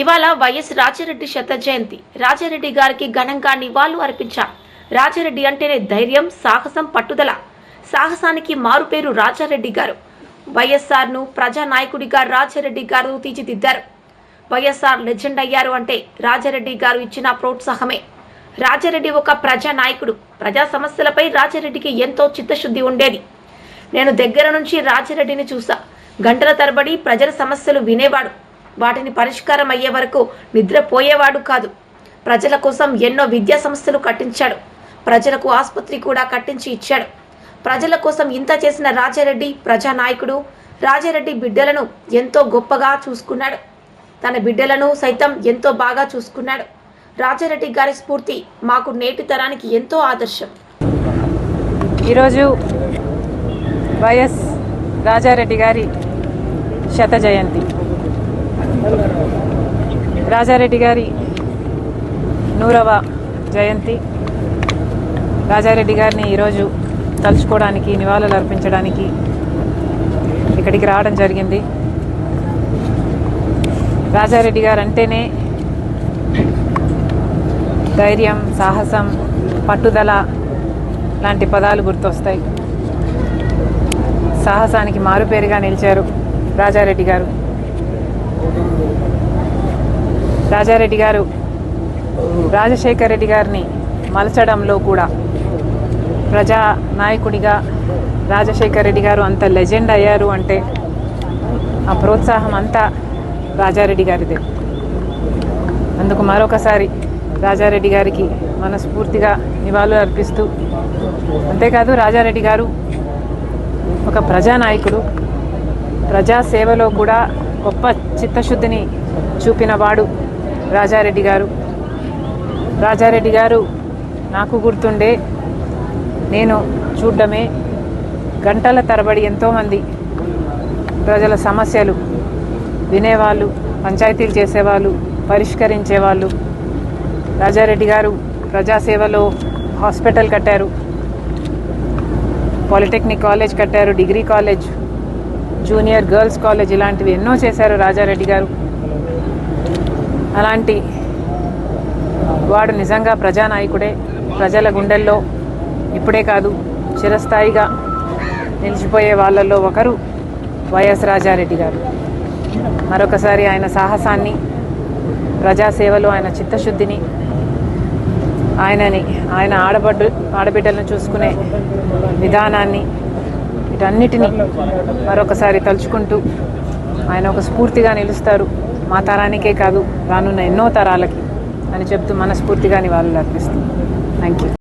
ఇవాళ వైఎస్ రాజారెడ్డి శత జయంతి. రాజారెడ్డి గారికి ఘనంగా నివాళులు అర్పించాం రాజారెడ్డి అంటేనే ధైర్యం సాహసం పట్టుదల. సాహసానికి మారుపేరు రాజారెడ్డి గారు. వైఎస్ఆర్ను ప్రజానాయకుడిగా రాజారెడ్డి గారు తీర్చిదిద్దారు. వైఎస్ఆర్ లెజెండ్ అయ్యారు అంటే రాజారెడ్డి గారు ఇచ్చిన ప్రోత్సాహమే. రాజారెడ్డి ఒక ప్రజానాయకుడు. ప్రజా సమస్యలపై రాజారెడ్డికి ఎంతో చిత్తశుద్ధి ఉండేది. నేను దగ్గర నుంచి రాజారెడ్డిని చూసా. గంటల తరబడి ప్రజల సమస్యలు వినేవాడు. వాటిని పరిష్కారం అయ్యే వరకు నిద్రపోయేవాడు కాదు. ప్రజల కోసం ఎన్నో విద్యా సంస్థలు కట్టించాడు. ప్రజలకు ఆసుపత్రి కూడా కట్టించి ఇచ్చాడు. ప్రజల కోసం ఇంత చేసిన రాజారెడ్డి ప్రజానాయకుడు రాజారెడ్డి బిడ్డలను ఎంతో గొప్పగా చూసుకున్నాడు. తన బిడ్డలను సైతం ఎంతో బాగా చూసుకున్నాడు. రాజారెడ్డి గారి స్ఫూర్తి మాకు నేటి తరానికి ఎంతో ఆదర్శం. ఈరోజు వైఎస్ రాజారెడ్డి గారి శత జయంతి. రాజారెడ్డి గారి నూరవ జయంతి. రాజారెడ్డి గారిని ఈరోజు తలుచుకోవడానికి నివాళులు అర్పించడానికి ఇక్కడికి రావడం జరిగింది. రాజారెడ్డి గారు అంటేనే ధైర్యం సాహసం పట్టుదల లాంటి పదాలు గుర్తొస్తాయి. సాహసానికి మారుపేరుగా నిలిచారు రాజారెడ్డి గారు. రాజారెడ్డి గారు రాజశేఖర్ రెడ్డి గారిని మలచడంలో కూడా ప్రజా నాయకుడిగా రాజశేఖర్ రెడ్డి గారు అంత లెజెండ్ అయ్యారు అంటే ఆ ప్రోత్సాహం అంతా రాజారెడ్డి గారిదే. అందుకు మరొకసారి రాజారెడ్డి గారికి మనస్ఫూర్తిగా నివాళులు అర్పిస్తూ అంతేకాదు రాజారెడ్డి గారు ఒక ప్రజానాయకుడు ప్రజాసేవలో కూడా గొప్ప చిత్తశుద్ధిని చూపినవాడు రాజారెడ్డి గారు. రాజారెడ్డి గారు నాకు గుర్తుండే నేను చూడడమే గంటల తరబడి ఎంతోమంది ప్రజల సమస్యలు వినేవాళ్ళు పంచాయతీలు చేసేవాళ్ళు పరిష్కరించేవాళ్ళు. రాజారెడ్డి గారు ప్రజాసేవలో హాస్పిటల్ కట్టారు. పాలిటెక్నిక్ కాలేజ్ కట్టారు degree college junior girls college ఇలాంటివి ఎన్నో చేశారు రాజారెడ్డి గారు. అలాంటి వాడు నిజంగా ప్రజానాయకుడే. ప్రజల గుండెల్లో ఇప్పుడే కాదు చిరస్థాయిగా నిలిచిపోయే వాళ్ళల్లో ఒకరు వైఎస్ రాజారెడ్డి గారు. మరొకసారి ఆయన సాహసాన్ని ప్రజాసేవలో ఆయన చిత్తశుద్ధిని ఆయనని ఆయన ఆడబడ్డు ఆడబిడ్డలను చూసుకునే విధానాన్ని వీటన్నిటినీ మరొకసారి తలుచుకుంటూ ఆయన ఒక స్ఫూర్తిగా నిలుస్తారు. మా తరానికే కాదు రానున్న ఎన్నో తరాలకి అని చెప్తూ మనస్ఫూర్తిగా నివాళులు అర్పిస్తాం థ్యాంక్ యూ